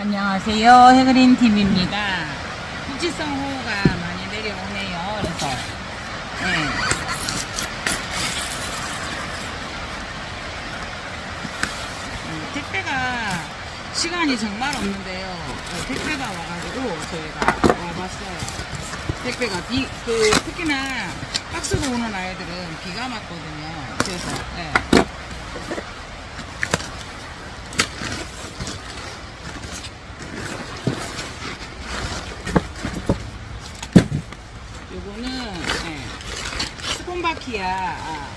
안녕하세요. 해그린 팀입니다. 국지성 호우가 많이 내려오네요. 그래서 네. 음, 택배가 시간이 정말 없는데요. 어, 택배가 와가지고 저희가 와봤어요. 택배가 비, 그 특히나 박스로 오는 아이들은 비가 맞거든요. 그래서 네. 요거는 네. 스콘바 키아 아,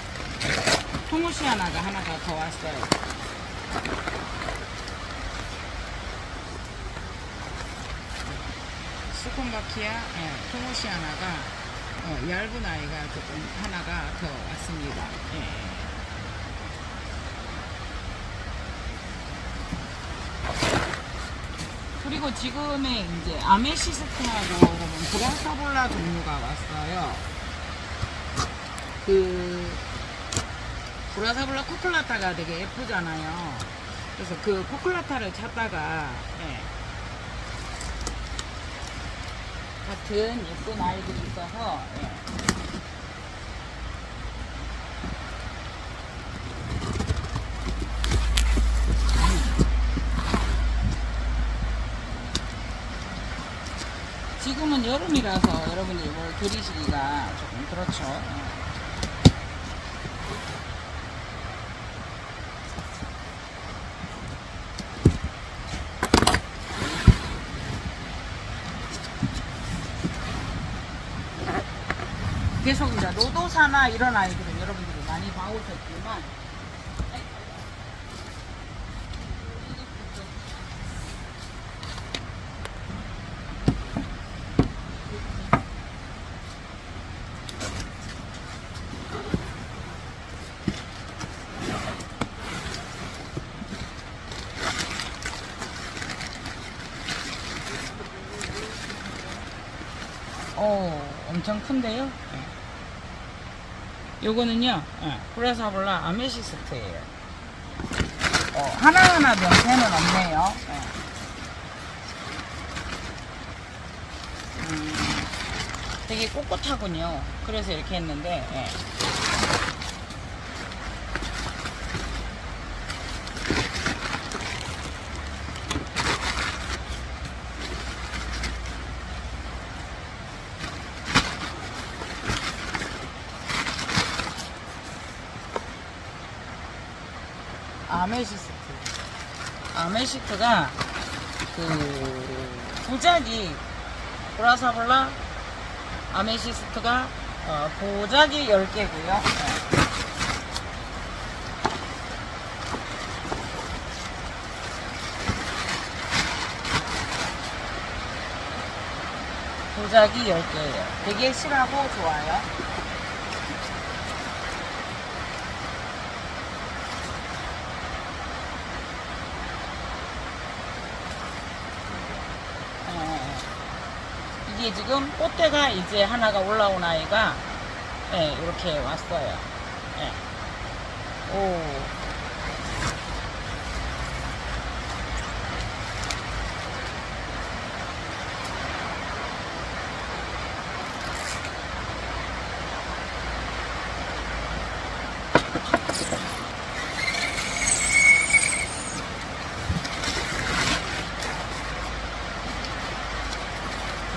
토모시아나가 하나가 더 왔어요. 스콘바키아 예, 토모시아나가 어, 얇은 아이가 조금 하나가 더 왔습니다. 예. 그리고 지금의 이제 아메시스트하고 브라사볼라 종류가 왔어요. 그 브라사볼라 코클라타가 되게 예쁘잖아요. 그래서 그 코클라타를 찾다가 예. 같은 예쁜 아이들이 있어서 예. 지금은 여름이라서 여러분들이 뭘 들이시기가 조금 그렇죠. 계속 이제 노도사나 이런 아이들은 여러분들이 많이 봐오셨지만 어 엄청 큰데요? 요거는요, 예, 브라사볼라 아메시스트예요. 어, 하나하나 명태는 없네요. 예. 음, 되게 꼿꼿하군요. 그래서 이렇게 했는데, 예. 아메시스트. 아메시스트가 그 보자기 브라사블라 아메시스트가 어, 보자기 10개고요. 보자기 10개예요. 되게 실하고 좋아요. 어, 이게 지금 꽃대가 이제 하나가 올라온 아이가 예, 이렇게 왔어요. 예. 오.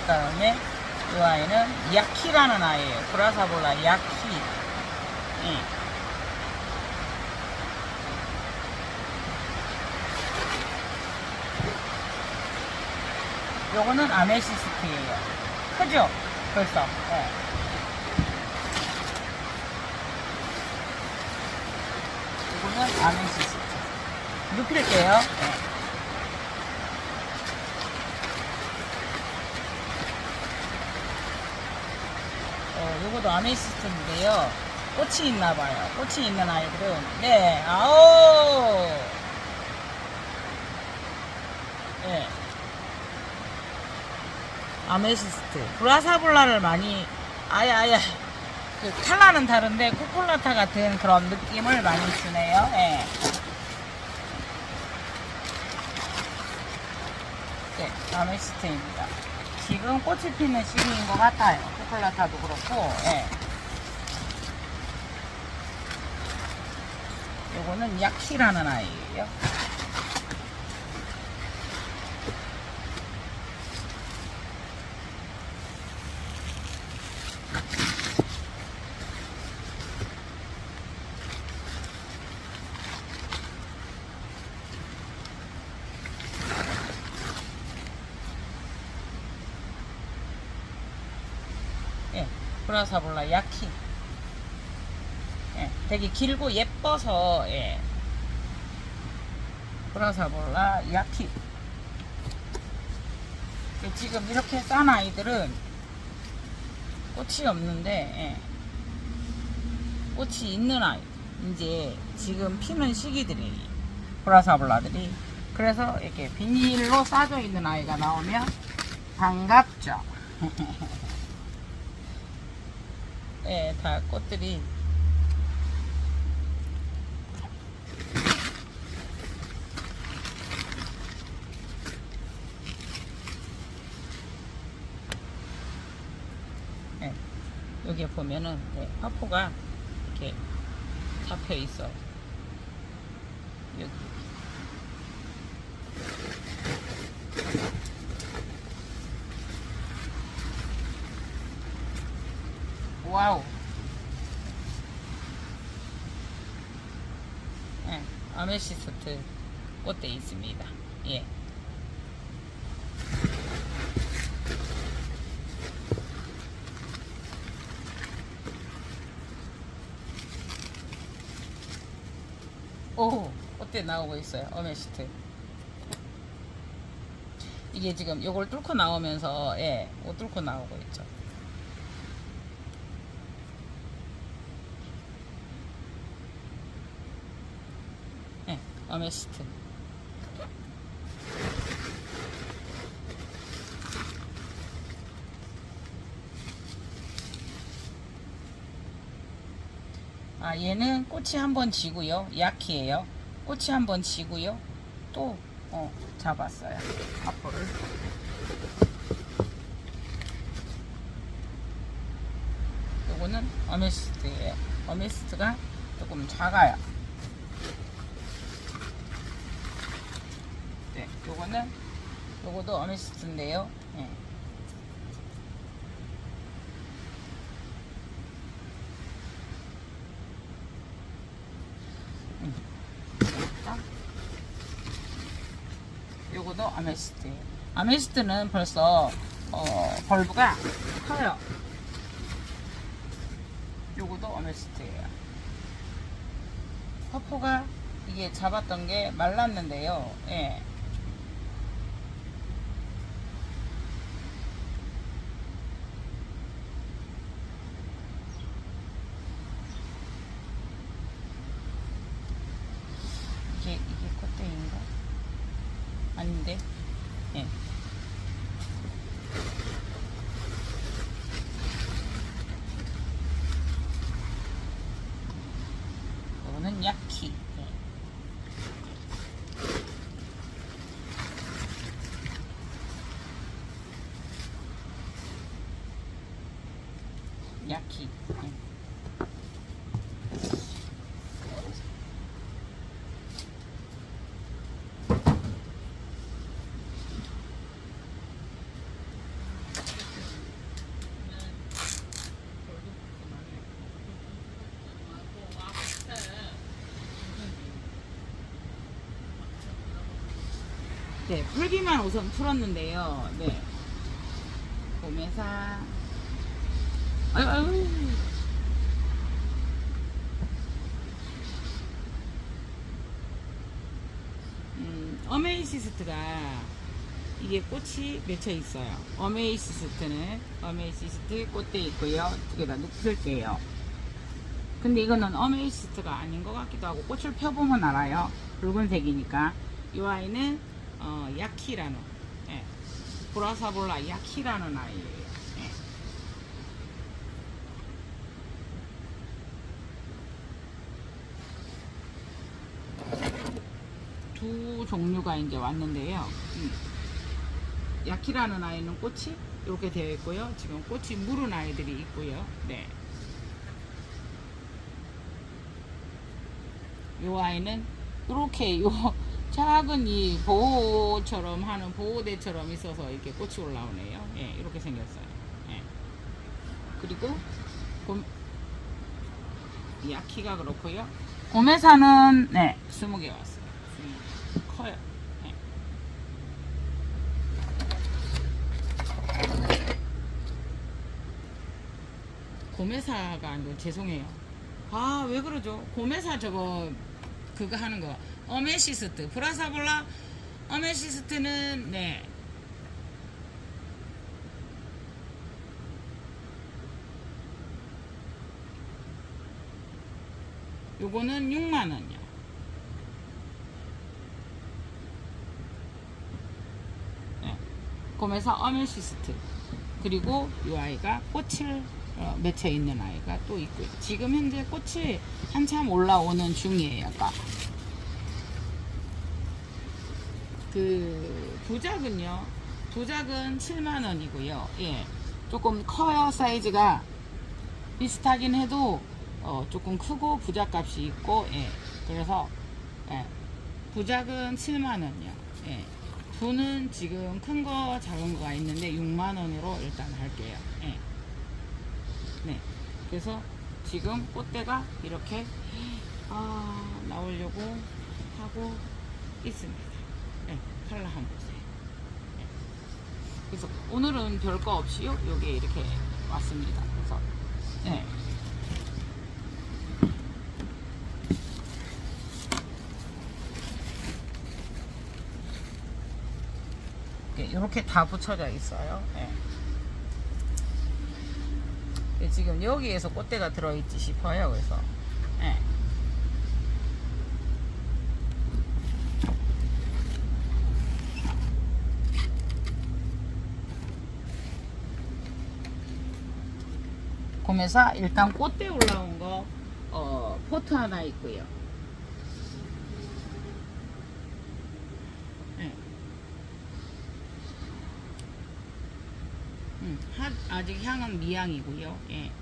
그 다음에 이 아이는 야키라는 아이예요. 브라사볼라 야키. 예. 요거는 아메시스트예요. 크죠? 벌써. 예. 요거는 아메시스트. 눕힐게요. 예. 요것도 아메시스트인데요. 꽃이 있나 봐요. 꽃이 있는 아이들은 네, 아오. 네. 아메시스트. 브라사볼라를 많이 아예 아예 그 칼라는 다른데 코콜라타 같은 그런 느낌을 많이 주네요. 예. 네, 아메시스트입니다. 지금 꽃이 피는 시기인 것 같아요. 코콜라타도 그렇고, 예. 요거는 약시라는 아이예요. 예, 브라사볼라 야키. 예, 되게 길고 예뻐서 예. 브라사볼라 야키. 예, 지금 이렇게 싼 아이들은 꽃이 없는데 예. 꽃이 있는 아이. 이제 지금 피는 시기들이 브라사볼라들이 그래서 이렇게 비닐로 싸져 있는 아이가 나오면 반갑죠. 예, 다 꽃들이 예, 여기 보면은 네, 화포가 이렇게 잡혀 있어. 여기. 와우. 예, 아메시스트 꽃대 있습니다. 예. 오, 꽃대 나오고 있어요. 아메시스트. 이게 지금 요걸 뚫고 나오면서 예, 옷 뚫고 나오고 있죠. 예, 아메시스트. 아, 얘는 꽃이 한 번 지고요. 약이에요. 꽃이 한 번 지고요. 또, 어, 잡았어요. 앞으로를. 요거는 어메시스트예요. 어메시스트가 조금 작아요. 네, 요거는 요거도 어메시스트인데요. 예. 음. 자, 요거도 아메시스트예요. 아메시스트는 벌써 어, 벌브가 커요. 요거도 아메시스트예요. 퍼포가 이게 잡았던 게 말랐는데요. 예. 이게 이게 꽃대인가? 아닌데. 예. 이거는 야키. 예. 야키. 예. 네, 풀기만 우선 풀었는데요. 네. 봄에사. 아유, 아유. 음, 어메이시스트가 이게 꽃이 맺혀 있어요. 어메이시스트는 어메이시스트 꽃대 있고요. 두 개 다 녹슬게요. 근데 이거는 어메이시스트가 아닌 것 같기도 하고 꽃을 펴보면 알아요. 붉은색이니까. 이 아이는 어, 야키라는 예. 보라사볼라 야키라는 아이예요. 예. 두 종류가 이제 왔는데요. 음. 야키라는 아이는 꽃이 이렇게 되어 있고요. 지금 꽃이 무른 아이들이 있고요. 네. 요 아이는 이렇게 요 작은 이 보호처럼 하는 보호대처럼 있어서 이렇게 꽃이 올라오네요. 예, 이렇게 생겼어요. 예. 그리고 곰, 야키가 그렇고요. 고메사는 네, 20개 왔어요. 20개. 커요. 네. 고메사가 아니고 죄송해요. 아, 왜 그러죠? 고메사 저거 그거 하는 거. 어메시스트. 브라사볼라 어메시스트는 네. 요거는 6만 원이요. 네. 고메사 어메시스트. 그리고 이 아이가 꽃을 어, 맺혀 있는 아이가 또 있고요. 지금 현재 꽃이 한참 올라오는 중이에요. 아까. 그 부작은요. 부작은 7만 원이고요. 예. 조금 커요 사이즈가 비슷하긴 해도 어, 조금 크고 부작 값이 있고 예. 그래서 예. 부작은 7만 원이요. 예. 부는 지금 큰 거 작은 거가 있는데 6만 원으로 일단 할게요. 예. 네. 그래서 지금 꽃대가 이렇게 아, 나오려고 하고 있습니다. 네, 컬러 한번 보세요. 네. 그래서 오늘은 별거 없이요. 요게 이렇게 왔습니다. 그래서 네. 이렇게 다 붙여져 있어요. 네. 예, 지금 여기에서 꽃대가 들어있지 싶어요. 그래서 예. 구매사 일단 꽃대 올라온 거 어, 포트 하나 있고요. 예. 음, 하- 아직 향은 미향이고요. 예.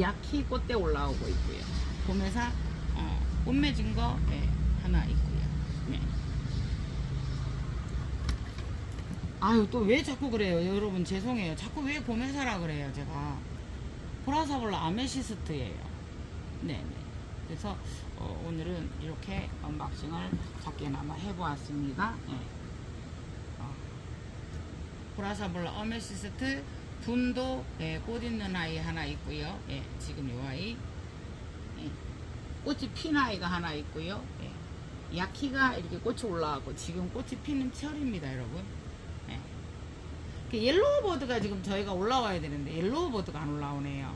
야키 꽃대 올라오고 있고요. 봄에사 어, 꽃 맺은 거 예, 하나 있고요. 네. 아유 또 왜 자꾸 그래요 여러분 죄송해요 자꾸 왜 봄에사라 그래요 제가 보라사볼라 아메시스트예요 네네 그래서 어, 오늘은 이렇게 언박싱을 작게나마 해보았습니다 네. 어. 보라사볼라 어메시스트 분도 예, 꽃 있는 아이 하나 있고요. 예, 지금 요 아이 예, 꽃이 핀 아이가 하나 있고요. 예, 야키가 이렇게 꽃이 올라가고 지금 꽃이 피는 철입니다, 여러분. 예. 그 옐로우 버드가 지금 저희가 올라와야 되는데 옐로우 버드가 안 올라오네요.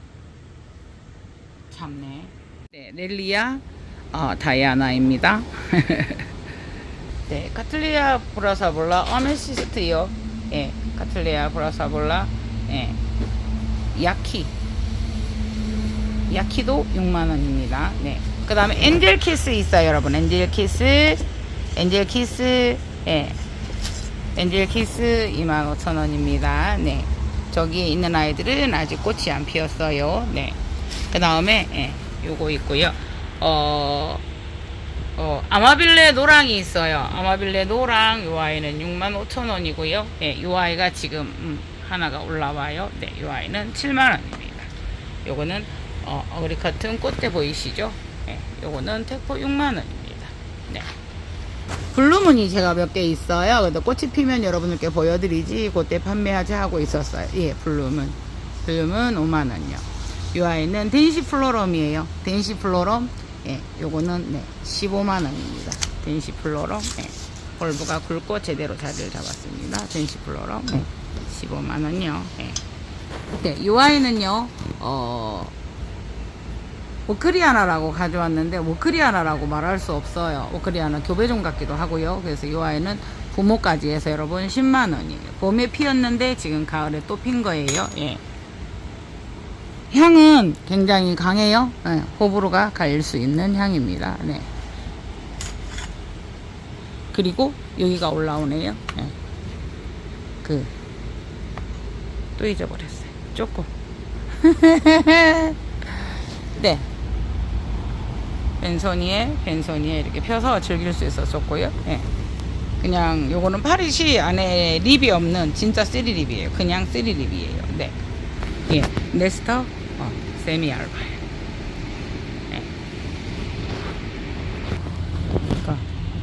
참네. 네, 넬리아 어, 다이아나입니다. 네, 카틀리아 브라사볼라 어메시스트요. 예, 카틀리아 브라사볼라 예. 야키. 야키도 6만원입니다. 네. 그 다음에 엔젤 키스 있어요, 여러분. 엔젤 키스, 엔젤 키스, 예. 엔젤 키스 25,000원입니다. 네. 저기 있는 아이들은 아직 꽃이 안 피었어요. 네. 그 다음에, 예. 요거 있고요. 어, 어, 아마빌레 노랑이 있어요. 아마빌레 노랑, 요 아이는 65,000원이고요. 예, 요 아이가 지금, 음, 하나가 올라와요. 네, 이 아이는 7만 원입니다. 요거는 어, 어그리 같은 꽃대 보이시죠? 네, 요거는 택포 6만 원입니다. 네. 블루문이 제가 몇 개 있어요. 근데 꽃이 피면 여러분들께 보여드리지 그때 판매하지 하고 있었어요. 예, 블루문. 블루문 5만 원이요. 이 아이는 덴시 플로럼이에요. 덴시 플로럼. 예, 요거는 네, 15만 원입니다. 덴시 플로럼. 예. 볼브가 굵고 제대로 자리를 잡았습니다. 덴시 플로럼. 네. 15만 원요. 네. 네, 이 아이는요. 어 오크리아나라고 가져왔는데 오크리아나라고 말할 수 없어요. 오크리아나 교배종 같기도 하고요. 그래서 이 아이는 부모까지 해서 여러분 10만 원이에요. 봄에 피었는데 지금 가을에 또 핀 거예요. 예. 향은 굉장히 강해요. 예, 호불호가 갈릴 수 있는 향입니다. 네. 그리고 여기가 올라오네요. 예. 그, 또 잊어버렸어요. 조금. 네. 벤소니에, 벤소니에 이렇게 펴서 즐길 수 있었었고요. 예. 그냥 요거는 파리시 안에 립이 없는 진짜 쓰리 립이에요. 그냥 쓰리 립이에요. 네. 예. 네스터, 어, 세미 알바예요. 예. 그러니까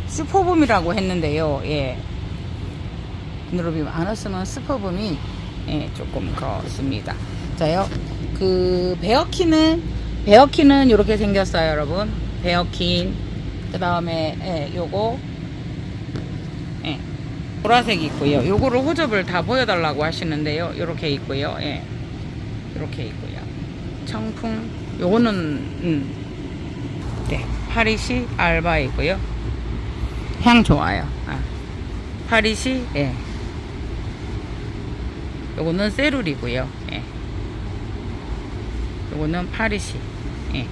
슈퍼붐이라고 했는데요. 예. 누르비 안 왔으면 슈퍼붐이 예, 조금 그렇습니다. 자요. 그 베어키는 베어키는 이렇게 생겼어요, 여러분. 베어킨. 그 다음에 예, 요거 예, 보라색 있고요. 요거를 호접을 다 보여달라고 하시는데요. 요렇게 있고요. 예, 요렇게 있고요. 청풍. 요거는 음, 네, 파리시 알바 있고요. 향 좋아요. 아, 파리시 예. 요거는 세룰이고요. 예. 요거는 파리시. 예.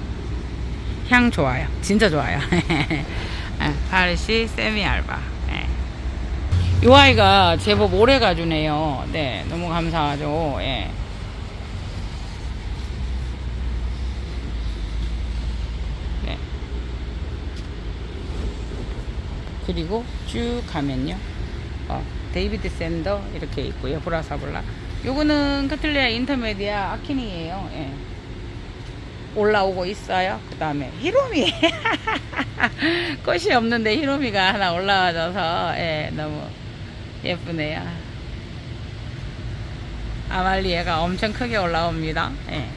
향 좋아요. 진짜 좋아요. 아, 파리시 세미 알바. 예. 요 아이가 제법 오래 가주네요. 네, 너무 감사하죠. 예. 그리고 쭉 가면요. 어, 데이비드 샌더 이렇게 있고요. 브라사블라. 요거는 카틀리아 인터메디아 아키니예요. 예. 올라오고 있어요. 그 다음에 히로미. 꽃이 없는데 히로미가 하나 올라와줘서 예, 너무 예쁘네요. 아말리에가 엄청 크게 올라옵니다. 예.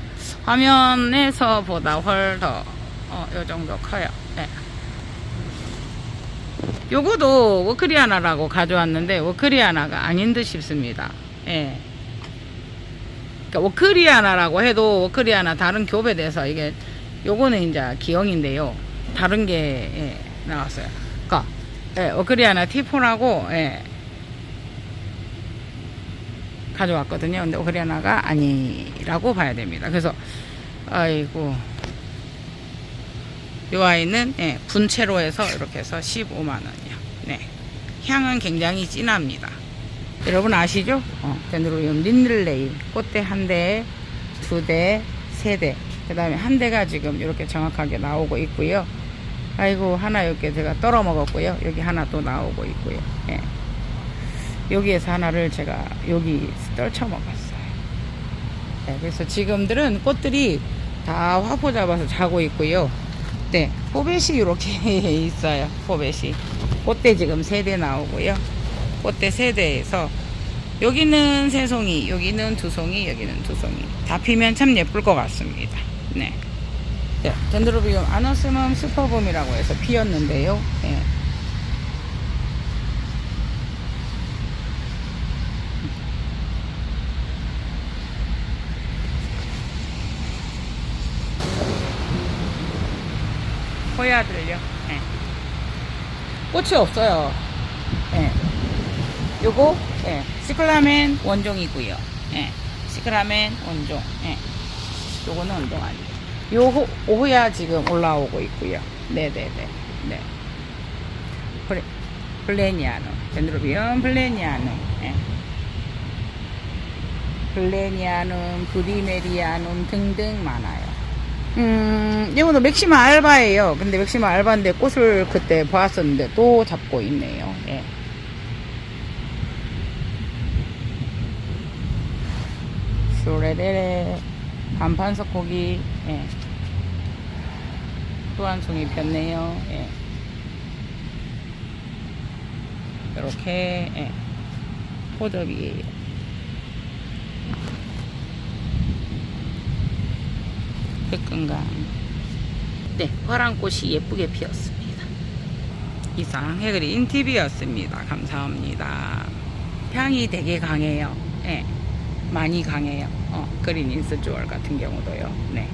화면에서 보다 훨 더, 어, 요 정도 커요. 예. 요거도 워크리아나라고 가져왔는데 워크리아나가 아닌 듯 싶습니다. 예. 그러니까 워크리아나라고 해도 워크리아나 다른 교배돼서 이게 요거는 이제 기형인데요. 다른 게 예, 나왔어요. 그러니까 예, 워크리아나 티폰하고 예, 가져왔거든요. 근데 워크리아나가 아니라고 봐야 됩니다. 그래서 아이고 요 아이는 예, 분채로 해서 이렇게 해서 15만 원이요. 네. 향은 굉장히 진합니다. 여러분 아시죠? 어, 덴드로이움 린들레이 꽃대 한 대, 두 대, 세 대. 그 다음에 한 대가 지금 이렇게 정확하게 나오고 있고요. 아이고 하나 이렇게 제가 떨어 먹었고요. 여기 하나 또 나오고 있고요. 예. 여기에서 하나를 제가 여기 떨쳐 먹었어요. 네, 그래서 지금들은 꽃들이 다 화포 잡아서 자고 있고요. 네, 포벳이 이렇게 있어요. 포벳이. 꽃대 지금 세 대 나오고요. 꽃대 세 대에서 여기는 세 송이, 여기는 두 송이, 여기는 두 송이. 다 피면 참 예쁠 것 같습니다. 네. 네, 덴드로비움 아너스멈 슈퍼봄이라고 해서 피었는데요. 네. 호야들요. 예. 꽃이 없어요. 예. 요거 예. 시클라멘 원종이고요. 예. 시클라멘 원종. 예. 요거는 원종 아니에요. 요 호, 오호야 지금 올라오고 있고요. 네네네. 네. 플레, 플레니아노. 덴드로비움 플레니아노. 예. 플레니아눔, 브리메리아눔 등등 많아요. 음, 이거는 맥시마 알바예요. 근데 맥시마 알바인데 꽃을 그때 보았었는데 또 잡고 있네요. 예. 쇼레레레 반판석 고기 예. 또한 송이 폈네요. 예. 이렇게 예. 호접이에요. 백근강. 네, 화랑꽃이 예쁘게 피었습니다. 이상 해그리 인티비였습니다. 감사합니다. 향이 되게 강해요. 예, 많이 강해요. 어, 그린 인스주얼 같은 경우도요. 네.